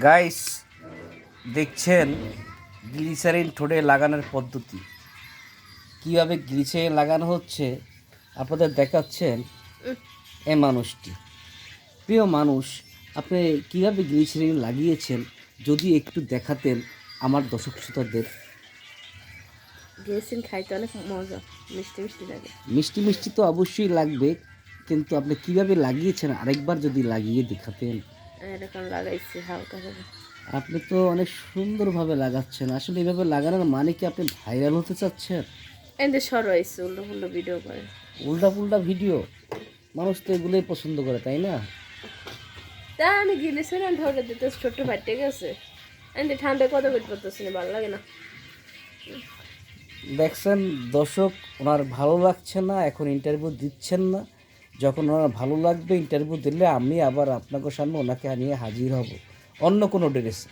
Guys দেখছেন glycerine ঠোঁটে লাগানোর পদ্ধতি। কীভাবে গ্লিসারিন লাগানো হচ্ছে? আপনাদের দেখাচ্ছেন এ মানুষটি। প্রিয় মানুষ আপনি কীভাবে গ্লিসারিন লাগিয়েছেন? যদি একটু দেখাতেন আমার দর্শক শ্রোতাদের। গেছিন খাইতে অনেক মজা মিষ্টি মিষ্টি লাগে। মিষ্টি মিষ্টি তো অবশ্যই লাগবে কিন্তু আপনি কীভাবে লাগিয়েছেন? আরেকবার যদি লাগিয়ে দেখাতেন। এরকম লাগাইছি হালকা করে। আপনি তো অনেক সুন্দরভাবে লাগাচ্ছেন। আসলে এভাবে লাগানোর মানে কি আপনি ভাইরাল হতে চাচ্ছেন? এতে সর হয়েছে উল্টো ফুল্টো ভিডিও করে। উল্টা পুল্টা ভিডিও মানুষ তো এগুলোই পছন্দ করে তাই না? তা আমি গিয়েছিলাম ধরে দিতে ছোট্ট ফাটে গেছে। এতে ঠান্ডায় কত বেট করতেছি না ভালো লাগে না। দেখছেন দর্শক ওনার ভালো লাগছে না এখন ইন্টারভিউ দিচ্ছেন না। যখন ওনার ভালো লাগবে ইন্টারভিউ দিলে আমি আবার আপনাকে সামনে ওনাকে নিয়ে হাজির হব। অন্য কোনো ড্রেসে